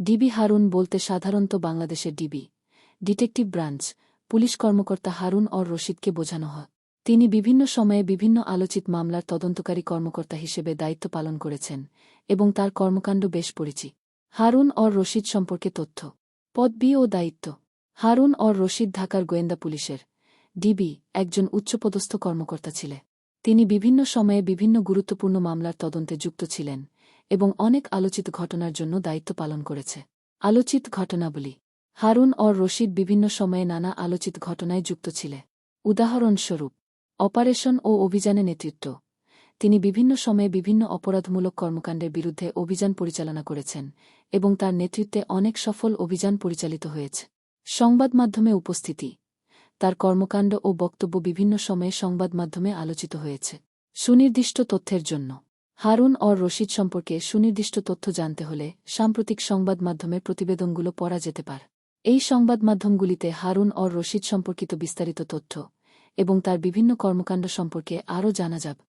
DB Harun বলতে সাধারণত বাংলাদেশের ডিবি। ডিটেকটিভ ব্রাঞ্চ, পুলিশ কর্মকর্তা হারুন অর রশিদকে বোঝানো হয়। তিনি বিভিন্ন সময়ে বিভিন্ন আলোচিত মামলার তদন্তকারী কর্মকর্তা হিসেবে দায়িত্ব পালন করেছেন এবং তার কর্মকাণ্ড বেশ পরিচিত। হারুন অর রশিদ সম্পর্কে তথ্য। পদবি ও দায়িত্ব। হারুন অর রশিদ ঢাকার গোয়েন্দা পুলিশের। ডিবি একজন উচ্চপদস্থ কর্মকর্তা ছিলেন। তিনি বিভিন্ন সময়ে বিভিন্ন গুরুত্বপূর্ণ মামলার তদন্তে যুক্ত ছিলেন। এবং অনেক আলোচিত ঘটনার জন্য দায়িত্ব পালন করেছে। আলোচিত ঘটনাবলী। হারুন অর রশিদ বিভিন্ন সময়ে নানা আলোচিত ঘটনায় যুক্ত ছিলে। উদাহরণস্বরূপ, অপারেশন ও অভিযানে নেতৃত্ব। তিনি বিভিন্ন সময়ে বিভিন্ন অপরাধমূলক কর্মকাণ্ডের বিরুদ্ধে অভিযান পরিচালনা করেছেন এবং তার নেতৃত্বে অনেক সফল অভিযান পরিচালিত হয়েছে। সংবাদ মাধ্যমে উপস্থিতি। তার কর্মকাণ্ড ও বক্তব্য বিভিন্ন সময়ে সংবাদ মাধ্যমে আলোচিত হয়েছে। সুনির্দিষ্ট তথ্যের জন্য। হারুন অর রশিদ সম্পর্কে সুনির্দিষ্ট তথ্য জানতে হলে সাম্প্রতিক সংবাদ মাধ্যমের প্রতিবেদনগুলো পড়া যেতে পারে। এই সংবাদ মাধ্যমগুলিতে হারুন অর রশিদ সম্পর্কিত বিস্তারিত তথ্য এবং তার বিভিন্ন কর্মকাণ্ড সম্পর্কে আরও জানা যাবে।